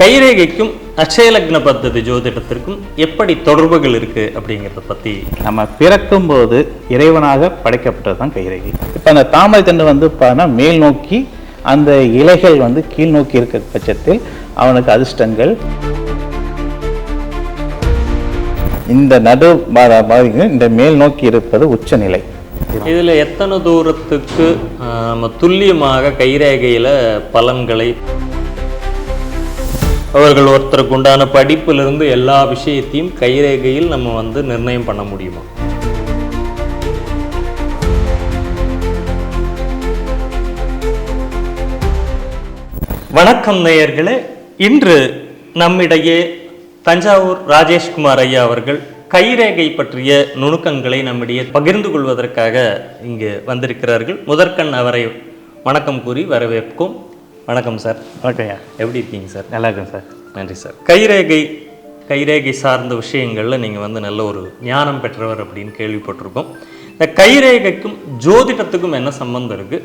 கைரேகைக்கும் அட்சயலக்ன பத்ததி ஜோதிடத்திற்கும் எப்படி தொடர்புகள் இருக்கு அப்படிங்கிறத பத்தி நம்ம பிறக்கும்போது இறைவனாக படைக்கப்பட்டது தான் கைரேகை. இப்போ அந்த தாமரை தண்டு வந்து பார்த்தா மேல் நோக்கி அந்த இலைகள் வந்து கீழ் நோக்கி இருக்கிற பட்சத்தில் அவனுக்கு அதிர்ஷ்டங்கள். இந்த நடு இந்த மேல் நோக்கி இருப்பது உச்சநிலை. இதுல எத்தனை தூரத்துக்கு நம்ம துல்லியமாக கைரேகையில பலன்களை அவர்கள் ஒருத்தருக்கு உண்டான படிப்பிலிருந்து எல்லா விஷயத்தையும் கைரேகையில் நம்ம வந்து நிர்ணயம் பண்ண முடியுமா? வணக்கம் நேயர்களே. இன்று நம்மிடையே தஞ்சாவூர் ராஜேஷ்குமார் ஐயா அவர்கள் கைரேகை பற்றிய நுணுக்கங்களை நம்மிடையே பகிர்ந்து கொள்வதற்காக இங்கு வந்திருக்கிறார்கள். முதற்கண் அவரை வணக்கம் கூறி வரவேற்கும் வணக்கம் சார். ஓகேயா எப்படி இருக்கீங்க சார்? நல்லா இருக்கும் சார். நன்றி சார். கைரேகை கைரேகை சார்ந்த விஷயங்களில் நீங்கள் வந்து நல்ல ஒரு ஞானம் பெற்றவர் அப்படின்னு கேள்விப்பட்டிருக்கோம். இந்த கைரேகைக்கும் ஜோதிடத்துக்கும் என்ன சம்பந்தம் இருக்கு?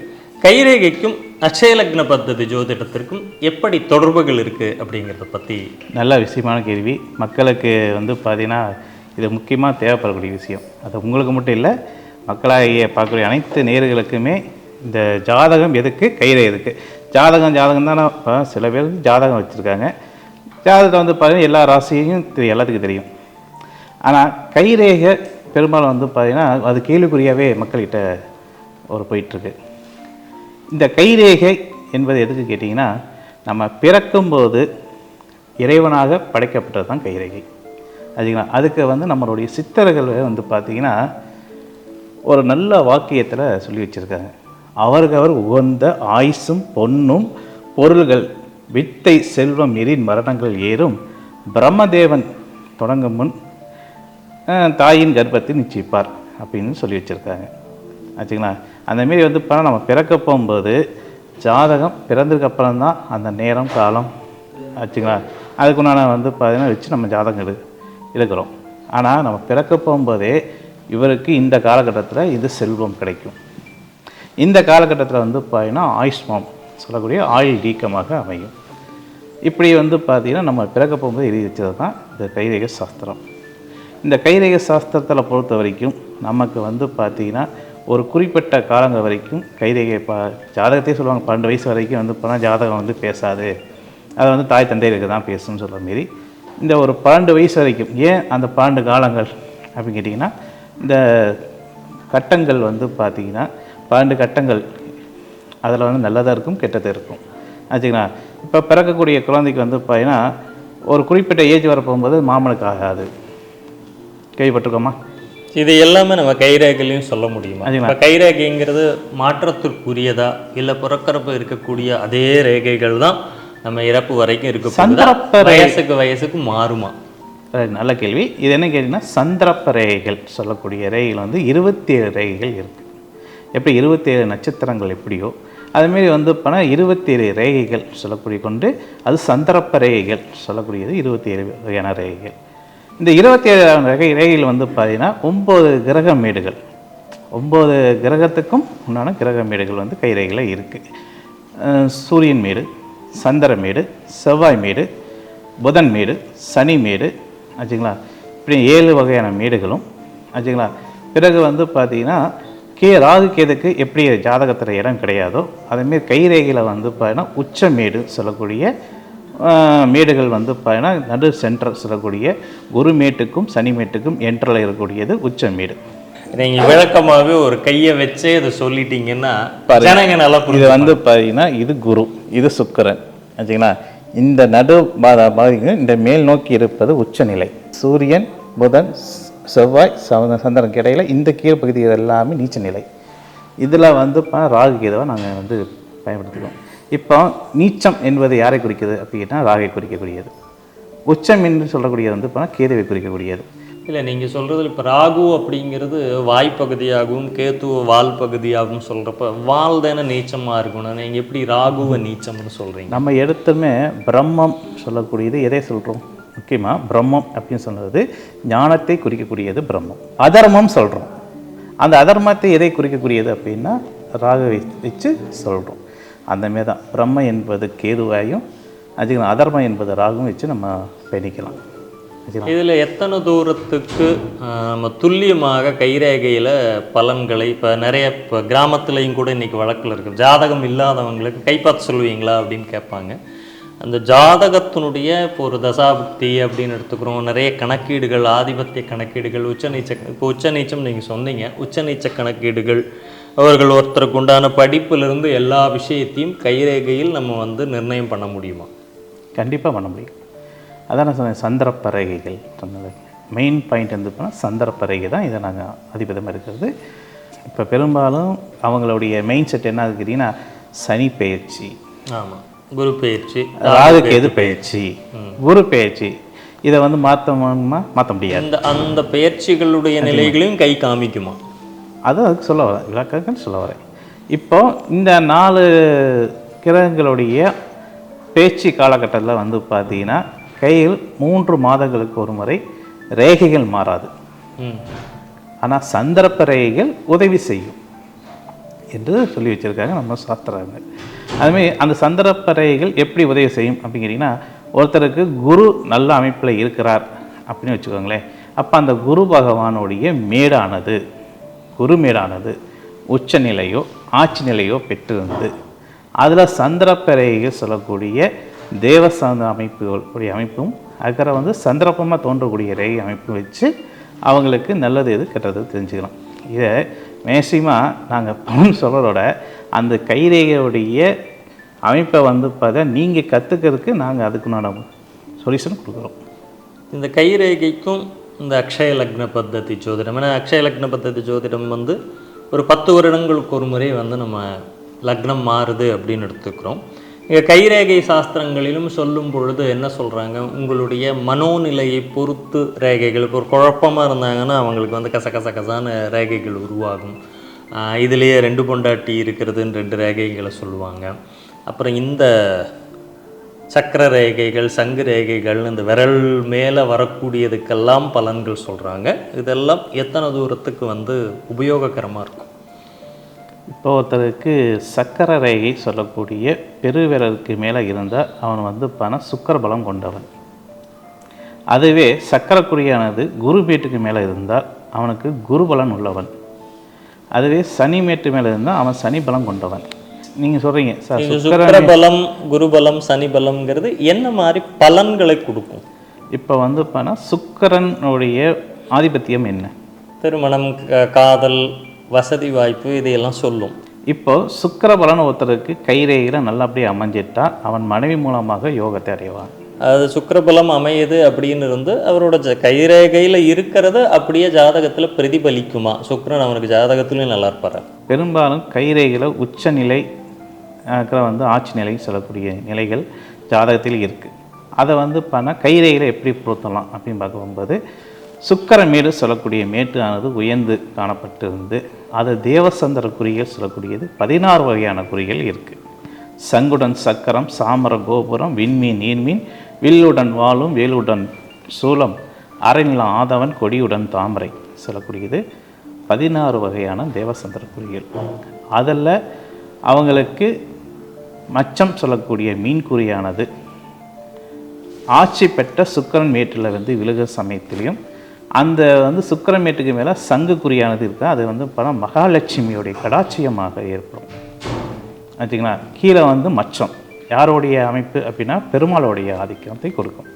கைரேகைக்கும் அட்சயலக்ன பத்ததி ஜோதிடத்திற்கும் எப்படி தொடர்புகள் இருக்கு அப்படிங்கிறத பத்தி நல்ல விஷயமான கேள்வி. மக்களுக்கு வந்து பார்த்தீங்கன்னா இது முக்கியமாக தேவைப்படக்கூடிய விஷயம். அது உங்களுக்கு மட்டும் இல்லை மக்களாகிய பார்க்கக்கூடிய அனைத்து நேர்களுக்குமே இந்த ஜாதகம் எதுக்கு? கைரே எதுக்கு? ஜாதகம் ஜாதகம் தானே. இப்போ சில பேர் ஜாதகம் வச்சுருக்காங்க. ஜாதகத்தை வந்து பார்த்தீங்கன்னா எல்லா ராசியையும் தெரியும் எல்லாத்துக்கும் தெரியும். ஆனால் கைரேகை பெரும்பாலும் வந்து பார்த்தீங்கன்னா அது கேள்விக்குறியாகவே மக்கள்கிட்ட ஒரு போயிட்டுருக்கு. இந்த கைரேகை என்பது எதுக்கு கேட்டிங்கன்னா நம்ம பிறக்கும்போது இறைவனாக படைக்கப்பட்டது தான் கைரேகை. அதுங்களா அதுக்கு வந்து நம்மளுடைய சித்தர்கள் வந்து பார்த்திங்கன்னா ஒரு நல்ல வாக்கியத்தில் சொல்லி வச்சுருக்காங்க. அவர்கவர் உகந்த ஆயுசும் பொன்னும் பொருள்கள் வித்தை செல்வம் எரின் மரணங்கள் ஏறும். பிரம்மதேவன் தொடங்கும் முன் தாயின் கர்ப்பத்தை நிச்சயிப்பார் அப்படின்னு சொல்லி வச்சுருக்காங்க. ஆச்சுங்களா? அந்தமாரி வந்து இப்போ நம்ம பிறக்க போகும்போது ஜாதகம் பிறந்ததுக்கு தான் அந்த நேரம் காலம் ஆச்சுங்களா? அதுக்குண்டான வந்து பார்த்திங்கன்னா வச்சு நம்ம ஜாதகம் எடு எடுக்கிறோம் ஆனால் நம்ம பிறக்க போகும்போதே இவருக்கு இந்த காலகட்டத்தில் இது செல்வம் கிடைக்கும். இந்த காலகட்டத்தில் வந்து பார்த்தீங்கன்னா ஆயுஷ்மாம் சொல்லக்கூடிய ஆயுள் நீக்கமாக அமையும். இப்படி வந்து பார்த்தீங்கன்னா நம்ம பிறக்க போகும்போது எழுதி வச்சது தான் இந்த கைரேக சாஸ்திரம். இந்த கைரேக சாஸ்திரத்தில் பொறுத்த வரைக்கும் நமக்கு வந்து பார்த்திங்கன்னா ஒரு குறிப்பிட்ட காலங்கள் வரைக்கும் கைரேகை பா ஜாதகத்தையே சொல்லுவாங்க பன்னெண்டு வயசு வரைக்கும் வந்து போனால் ஜாதகம் வந்து பேசாது. அதை வந்து தாய் தந்தைகளுக்கு தான் பேசும்னு சொல்கிற மாரி. இந்த ஒரு பன்னெண்டு வயசு வரைக்கும் ஏன் அந்த பன்னெண்டு காலங்கள் அப்படின்னு கேட்டிங்கன்னா இந்த கட்டங்கள் வந்து பார்த்தீங்கன்னா பன்னெண்டு கட்டங்கள். அதில் வந்து நல்லதாக இருக்கும் கெட்டது இருக்கும். ஆச்சுங்களா? இப்போ பிறக்கக்கூடிய குழந்தைக்கு வந்து பார்த்தீங்கன்னா ஒரு குறிப்பிட்ட ஏஜ் வர போகும்போது மாமனுக்கு ஆகாது. கேள்விப்பட்டிருக்கோமா? இது எல்லாமே நம்ம கைரேகையிலையும் சொல்ல முடியுமா? இப்போ கைரேகைங்கிறது மாற்றத்திற்குரியதா இல்லை பிறக்கிறப்ப இருக்கக்கூடிய அதே ரேகைகள் தான் நம்ம இறப்பு வரைக்கும் இருக்க வயசுக்கு வயசுக்கு மாறுமா? நல்ல கேள்வி. இது என்ன கேட்டிங்கன்னா சந்திரப்ப ரேகைகள் சொல்லக்கூடிய ரேகைகள் வந்து இருபத்தி ஏழு ரேகைகள் இருக்குது எப்படி இருபத்தேழு நட்சத்திரங்கள் எப்படியோ அதுமாரி வந்து போனால் இருபத்தேழு ரேகைகள் சொல்லக்கூடிய கொண்டு அது சந்தர்ப்ப ரேகைகள் சொல்லக்கூடியது இருபத்தேழு வகையான ரேகைகள். இந்த இருபத்தேழு ரேகை ரேகைகள் வந்து பார்த்தீங்கன்னா ஒம்பது கிரக மேடுகள். ஒம்பது கிரகத்துக்கும் உண்டான கிரக மேடுகள் வந்து கைரேகையில் இருக்குது சூரியன் மேடு சந்திர மேடு செவ்வாய் மேடு புதன் மேடு சனி மேடு ஆச்சுங்களா? இப்படி ஏழு வகையான மேடுகளும் ஆச்சுங்களா? பிறகு வந்து பார்த்திங்கன்னா கே ராகு கேதுக்கு எப்படி ஜாதகத்தில் இடம் கிடையாதோ அதேமாரி கைரேகையில் வந்து பார்த்தீங்கன்னா உச்ச மேடு சொல்லக்கூடிய மேடுகள் வந்து பார்த்தீங்கன்னா நடு சென்டர் சொல்லக்கூடிய குரு மேட்டுக்கும் சனி மேட்டுக்கும் என்ட்ரல் இருக்கக்கூடியது உச்ச மேடு. நீங்க விளக்கமாவே ஒரு கையை வச்சே இதை சொல்லிட்டீங்கன்னா. ஜனங்க நல்லா இது வந்து பார்த்தீங்கன்னா இது குரு இது சுக்கிரன். ஆச்சுங்களா? இந்த நடு பா- பாதிங்க இந்த மேல் நோக்கி இருப்பது உச்சநிலை. சூரியன் புதன் செவ்வாய் சவ- சந்திரனுக்கு இடையில இந்த கீழ் பகுதி எல்லாமே நீச்ச நிலை. இதில் வந்து பா- ராகு கேதுவை நாங்கள் வந்து பயன்படுத்திக்குவோம் இப்போ நீச்சம் என்பது யாரை குறிக்குது அப்படின்னா ராகை குறிக்கக்கூடியது. உச்சம் என்று சொல்லக்கூடியது வந்து பார்த்தா கேதுவை குறிக்கக்கூடியது. இல்ல நீங்க சொல்றது இப்ப ராகு அப்படிங்கிறது வாய்ப்பகுதியாகவும் கேத்துவ வால் பகுதியாகவும் சொல்றப்ப வால் தானே நீச்சமா இருக்கணும். நீங்க எப்படி ராகுவை நீச்சம்னு சொல்றீங்க? நம்ம எடுத்துமே பிரம்மம் சொல்லக்கூடியது எதை சொல்கிறோம் முக்கியமாக பிரம்மம் அப்படின்னு சொன்னது ஞானத்தை குறிக்கக்கூடியது பிரம்மம். அதர்மம் சொல்கிறோம் அந்த அதர்மத்தை எதை குறிக்கக்கூடியது அப்படின்னா ராக வச்சு சொல்கிறோம் அந்த மாரி தான் பிரம்ம என்பது கேதுவாயும் அதுக்கு அதர்மம் என்பது ராகும் வச்சு நம்ம பயணிக்கலாம். இதில் எத்தனை தூரத்துக்கு நம்ம துல்லியமாக கைரேகையில் பலன்களை இப்போ நிறைய இப்போ கிராமத்துலேயும் கூட இன்றைக்கி வழக்கில் இருக்குது ஜாதகம் இல்லாதவங்களுக்கு கைப்பாத்து சொல்லுவீங்களா அப்படின்னு கேட்பாங்க. அந்த ஜாதகத்தினுடைய இப்போ ஒரு தசாபுக்தி அப்படின்னு எடுத்துக்கிறோம். நிறைய கணக்கீடுகள் ஆதிபத்திய கணக்கீடுகள் உச்சநீச்ச இப்போ உச்சநீச்சம் நீங்கள் சொன்னீங்க. உச்சநீச்ச கணக்கீடுகள். அவர்கள் ஒருத்தருக்கு உண்டான படிப்பிலிருந்து எல்லா விஷயத்தையும் கைரேகையில் நம்ம வந்து நிர்ணயம் பண்ண முடியுமா? கண்டிப்பாக பண்ண முடியும். அதான் நான் சொன்னேன் சந்திரப்பறகைகள் சொன்னது மெயின் பாயிண்ட் வந்து போனால் சந்திரப்பறகை தான் இதை நாங்கள் அதிபதமாக இருக்கிறது. இப்போ பெரும்பாலும் அவங்களுடைய மெயின் செட் என்ன இருக்குதுன்னா சனி பெயர்ச்சி. ஆமாம் குரு பயிற்சி ராகுக்கு எது பயிற்சி குரு பயிற்சி இதை வந்து மாற்றணுமா மாற்ற முடியாது. அந்த அந்த பெயர்ச்சிகளுடைய நிலைகளையும் கை காமிக்குமா? அதை அதுக்கு சொல்ல வரேன். விளக்கங்கள் சொல்ல வரேன். இப்போ இந்த நாலு கிரகங்களுடைய பேச்சு காலகட்டத்தில் வந்து பார்த்தீங்கன்னா கையில் மூன்று மாதங்களுக்கு ஒரு முறை ரேகைகள் மாறாது. ஆனால் சந்தர்ப்ப ரேகைகள் உதவி செய்யும். என்று சொல்லி வச்சுருக்காங்க நம்ம சாஸ்திரங்கள். அதுமாரி அந்த சந்தர்ப்பறைகள் எப்படி உதவி செய்யும் அப்படிங்கிறீங்கன்னா ஒருத்தருக்கு குரு நல்ல அமைப்பில் இருக்கிறார் அப்படின்னு வச்சுக்கோங்களேன். அப்போ அந்த குரு பகவானுடைய மேடானது குரு மேடானது உச்ச நிலையோ ஆட்சி நிலையோ பெற்றிருந்து அதில் சந்திரப்பறைகள் சொல்லக்கூடிய தேவ அமைப்புகளுடைய அமைப்பும் அதுக்கப்புறம் வந்து சந்திரப்பமாக தோன்றக்கூடிய ரேகை அமைப்பு வச்சு அவங்களுக்கு நல்லது எது கெட்டது தெரிஞ்சுக்கலாம். இதை மேசிமா நாங்கள் பணம் சொல்கிறதோட அந்த கைரேகையுடைய அமைப்பை வந்து பார்த்தா நீங்கள் கற்றுக்கிறதுக்கு நாங்கள் அதுக்குண்டான சொல்யூஷன் கொடுக்குறோம். இந்த கைரேகைக்கும் இந்த அக்ஷய லக்ன பத்ததி ஜோதிடம். ஏன்னா அக்ஷய லக்ன பத்ததி ஜோதிடம் வந்து ஒரு பத்து வருடங்களுக்கு ஒரு முறை வந்து நம்ம லக்னம் மாறுது அப்படின்னு எடுத்துக்கிறோம். இங்கே கைரேகை சாஸ்திரங்களிலும் சொல்லும் பொழுது என்ன சொல்கிறாங்க உங்களுடைய மனோநிலையை பொறுத்து ரேகைகள் இப்போ ஒரு குழப்பமாக இருந்தாங்கன்னா அவங்களுக்கு வந்து கச கச கசான ரேகைகள் உருவாகும். இதுலேயே ரெண்டு பொண்டாட்டி இருக்கிறதுன்னு ரெண்டு ரேகைகளை சொல்லுவாங்க. அப்புறம் இந்த சக்கர ரேகைகள் சங்கு ரேகைகள் இந்த விரல் மேலே வரக்கூடியதுக்கெல்லாம் பலன்கள் சொல்கிறாங்க இதெல்லாம் எத்தனை தூரத்துக்கு வந்து உபயோககரமாக இருக்கும்? இப்போ ஒருத்தருக்கு சக்கர ரேகை சொல்லக்கூடிய பெருவிரலுக்கு மேலே இருந்தால் அவன் வந்து பண சுக்கர பலம் கொண்டவன். அதுவே சக்கரக்குறியானது குரு மேட்டுக்கு மேலே இருந்தால் அவனுக்கு குரு பலன் உள்ளவன். அதுவே சனி மேட்டு மேலே இருந்தால் அவன் சனி பலம் கொண்டவன். நீங்கள் சொல்கிறீங்க சார். இந்த சுக்கர சுக்கிர பலம் குரு பலம் சனி பலம்ங்கிறது என்ன மாதிரி பலன்களை கொடுக்கும்? இப்போ வந்து பண்ண சுக்கரனுடைய ஆதிபத்தியம் என்ன? திருமணம் காதல் வசதி வாய்ப்பு இதையெல்லாம் சொல்லும். இப்போ சுக்கிர பலன் ஒருத்தருக்கு கைரேகையில் நல்லபடியா அமைஞ்சிட்டா அவன் மனைவி மூலமாக யோகத்தை அடைவான். அது சுக்கிரபலம் அமையுது அப்படின்னு இருந்து அவரோட ஜ கைரேகையில் இருக்கிறத அப்படியே ஜாதகத்தில் பிரதிபலிக்குமா? சுக்கிரன் அவனுக்கு ஜாதகத்துலையும் நல்லா இருப்பாரு. பெரும்பாலும் கைரேகையில் உச்சநிலை அப்புறம் வந்து ஆட்சி நிலை சொல்லக்கூடிய நிலைகள் ஜாதகத்தில் இருக்குது அதை வந்து பண்ண கைரேகையில் எப்படி பொருத்தலாம் அப்படின்னு பார்க்கும்போது சுக்கர மேடு சொல்லக்கூடிய மேட்டு ஆனது உயர்ந்து காணப்பட்டிருந்து அது தேவசந்திர குறிகள் சொல்லக்கூடியது பதினாறு வகையான குறிகள் இருக்குது சங்குடன் சக்கரம் சாமர கோபுரம் விண்மீன் நீர்மீன் வில்லுடன் வாழும் வேலுடன் சூலம் அரைநிலம் ஆதவன் கொடியுடன் தாமரை சொல்லக்கூடியது பதினாறு வகையான தேவசந்திர குறிகள். அதில் அவங்களுக்கு மச்சம் சொல்லக்கூடிய மீன்குறியானது ஆட்சி பெற்ற சுக்கிரன் மேட்டில் வந்து விழுக சமயத்திலையும் அந்த வந்து சுக்கிரன் மேட்டுக்கு மேலே சங்கு குறியானது இருக்கு. அது வந்து பணம் மகாலட்சுமியுடைய கடாட்சியமாக ஏற்படும். ஆச்சுங்களா கீழே வந்து மச்சம். யாருடைய அமைப்பு அப்படின்னா பெருமாளுடைய ஆதிக்கத்தை கொடுக்கும்.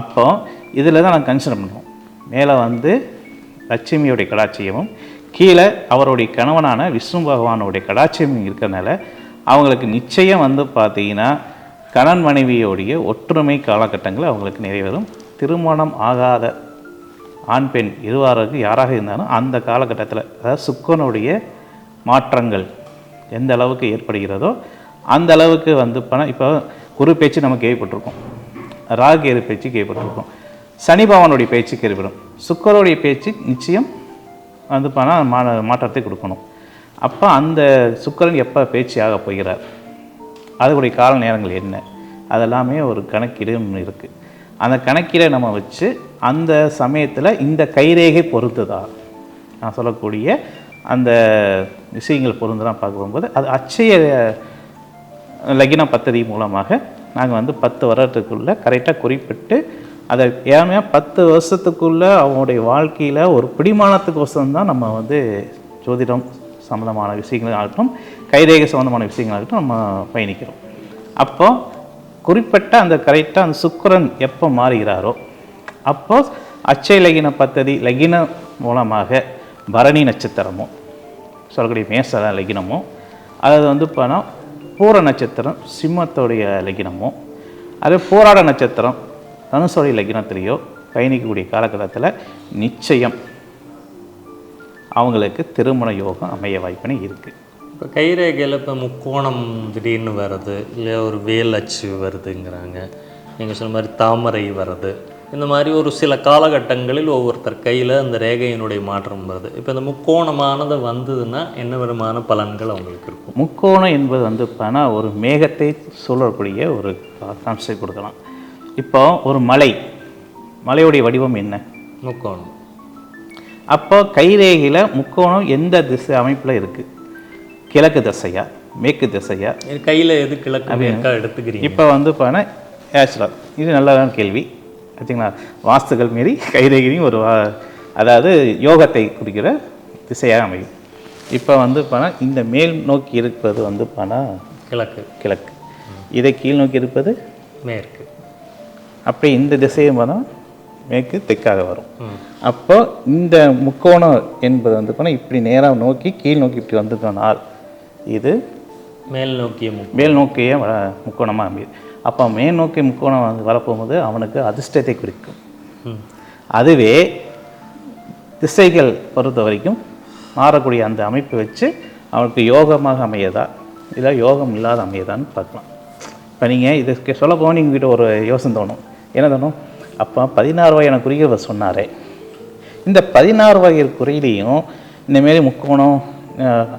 அப்போ இதில் தான் நாங்கள் கன்சிடர் பண்ணுவோம். மேலே வந்து லட்சுமியுடைய கடாட்சியமும் கீழே அவருடைய கணவனான விஷ்ணு பகவானுடைய கடாட்சியமும் இருக்கிறனால அவங்களுக்கு நிச்சயம் வந்து பார்த்தீங்கன்னா கணவன் மனைவியோடைய ஒற்றுமை காலகட்டங்கள் அவங்களுக்கு நிறைவேறும். திருமணம் ஆகாத ஆண் பெண் இருவாருக்கு யாராக இருந்தாலும் அந்த காலகட்டத்தில் அதாவது சுக்கனுடைய மாற்றங்கள் எந்த அளவுக்கு ஏற்படுகிறதோ அந்த அளவுக்கு வந்து பணம் இப்போ குரு பேச்சு நம்ம கேள்விப்பட்டிருக்கோம். ராகேது பேச்சு கேள்விப்பட்டிருக்கோம். சனி பகவானுடைய பேச்சு கேள்விப்படும். சுக்கருடைய பேச்சு நிச்சயம் வந்து பணம் மா மாற்றத்தை கொடுக்கணும். அப்போ அந்த சுக்கரன் எப்போ பேச்சு போகிறார்? அதுக்குடைய கால நேரங்கள் என்ன? அதெல்லாமே ஒரு கணக்கீடு இருக்குது அந்த கணக்கீடை நம்ம வச்சு அந்த சமயத்தில் இந்த கைரேகை பொறுத்துதா நான் சொல்லக்கூடிய அந்த விஷயங்கள் பொருந்தலாம் பார்க்கும்போது அது அச்சய லகின பத்ததி மூலமாக நாங்கள் வந்து பத்து வருடத்துக்குள்ளே கரெக்டாக குறிப்பிட்டு அதை ஏன்னா பத்து வருஷத்துக்குள்ளே அவங்களுடைய வாழ்க்கையில் ஒரு பிடிமானத்துக்கு தான் நம்ம வந்து ஜோதிடம் சம்மந்தமான விஷயங்களாகட்டும் கைரேகை சம்மந்தமான விஷயங்களாகட்டும் நம்ம பயணிக்கிறோம். அப்போது குறிப்பிட்ட அந்த கரெக்டாக அந்த சுக்கரன் எப்போ மாறுகிறாரோ அப்போ அச்சை லகின பத்ததி லகின மூலமாக பரணி நட்சத்திரமோ சொல்லக்கூடிய மேச லகினமோ அது வந்து பார்த்தா பூர நட்சத்திரம் சிம்மத்தோடைய லகினமோ அது போராட நட்சத்திரம் தனுசோடைய லகினத்திலேயோ பயணிக்கக்கூடிய காலகட்டத்தில் நிச்சயம் அவங்களுக்கு திருமண யோகம் அமைய வாய்ப்பினை இருக்குது இப்போ கைரேகையில் இப்போ முக்கோணம் திடீர்னு வருது இல்லை ஒரு வேல் அச்சு வருதுங்கிறாங்க நீங்கள் சொன்ன மாதிரி தாமரை வருது இந்த மாதிரி ஒரு சில காலகட்டங்களில் ஒவ்வொருத்தர் கையில் அந்த ரேகையினுடைய மாற்றம் வருது. இப்போ இந்த முக்கோணமானது வந்ததுன்னா என்ன விதமான பலன்கள் அவங்களுக்கு இருக்கும்? முக்கோணம் என்பது வந்து பார்த்தா ஒரு மேகத்தை சூழக்கூடிய ஒரு கான்செப்ட் கொடுக்கலாம். இப்போ ஒரு மலை மலையுடைய வடிவம் என்ன? முக்கோணம். அப்போ கைரேகையில் முக்கோணம் எந்த திசை அமைப்பில் இருக்குது கிழக்கு திசையா? மேற்கு திசையா? கையில் எது கிழக்கு எடுத்துக்கிறீங்க? இப்போ வந்து பார்த்தா ஆக்சுவலாக இது நல்லதான கேள்வி. பார்த்தீங்களா வாஸ்துகள் மீறி கைரேகையும் ஒரு வா- அதாவது யோகத்தை குறிக்கிற திசையாக அமையும். இப்போ வந்து பார்த்தா இந்த மேல் நோக்கி இருப்பது வந்து பார்த்தா கிழக்கு. கிழக்கு. இதை கீழ் நோக்கி இருப்பது? மேற்கு. அப்படி இந்த திசையும் பார்த்தா மேற்கு தெற்காக வரும். அப்போ இந்த முக்கோணம் என்பது வந்து பார்த்தா இப்படி நேராக நோக்கி கீழ் நோக்கி இப்படி வந்துட்டோனால் இது மேல் நோக்கிய மேல் நோக்கியே முக்கோணமாக அமையுது. அப்போ மேல் நோக்கி முக்கோணம் வந்து வரப்போகும்போது அவனுக்கு அதிர்ஷ்டத்தை குறிக்கும். அதுவே திசைகள் பொறுத்த வரைக்கும் மாறக்கூடிய அந்த அமைப்பை வச்சு அவனுக்கு யோகமாக அமையதா இல்லை யோகம் இல்லாத அமையதான்னு பார்க்கலாம். இப்போ நீங்கள் இதுக்கு சொல்ல போனால் நீங்கள் ஒரு யோசனை தோணும். என்ன தோணும்? அப்போ பதினாறு வகையான குறிகள் சொன்னாரே. இந்த பதினாறு வகை குறியிலையும் இந்தமாரி முக்கோணம்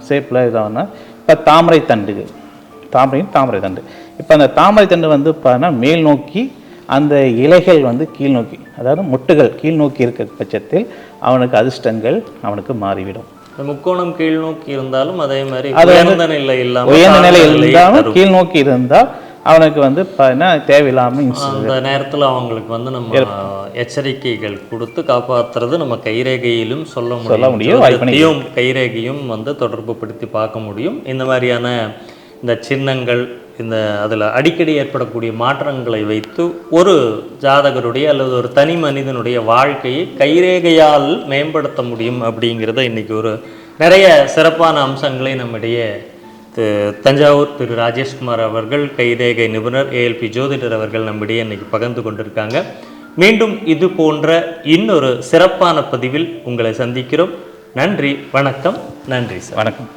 ஷேப்பில் இதாகனா இப்போ தாமரை தண்டுகள். தாமரையும் தாமரை தண்டு. இப்போ அந்த தாமரை தண்டு வந்து பார்த்தா மேல் நோக்கி அந்த இலைகள் வந்து கீழ் நோக்கி அதாவது மொட்டுகள் கீழ் நோக்கி இருக்க பட்சத்தில் அவனுக்கு அதிர்ஷ்டங்கள் அவனுக்கு மாறிவிடும். முக்கோணம் கீழ் நோக்கி இருந்தாலும் அதே மாதிரி உயர்ந்த நிலை இல்லாம உயர்ந்த நிலை தரும். கீழ் நோக்கி இருந்தால் அவனுக்கு வந்து பார்த்தீங்கன்னா தேவையில்லாமல் அந்த நேரத்துல அவங்களுக்கு வந்து நம்ம எச்சரிக்கைகள் கொடுத்து காப்பாத்துறது நம்ம கைரேகையிலும் சொல்ல முடியும். முடியும், கைரேகையும் வந்து தொடர்பு படுத்தி பார்க்க முடியும். இந்த மாதிரியான இந்த சின்னங்கள் இந்த அதில் அடிக்கடி ஏற்படக்கூடிய மாற்றங்களை வைத்து ஒரு ஜாதகருடைய அல்லது ஒரு தனி மனிதனுடைய வாழ்க்கையை கைரேகையால் மேம்படுத்த முடியும் அப்படிங்கிறத இன்னைக்கு ஒரு நிறைய சிறப்பான அம்சங்களை நம்மிடையே தஞ்சாவூர் திரு ராஜேஷ்குமார் அவர்கள் கைரேகை நிபுணர் ஏஎல்பி ஜோதிடர் அவர்கள் நம்மிடையே இன்னைக்கு பகிர்ந்து கொண்டிருக்காங்க. மீண்டும் இது போன்ற இன்னொரு சிறப்பான பதிவில் உங்களை சந்திக்கிறோம். நன்றி வணக்கம் நன்றி சார். வணக்கம்.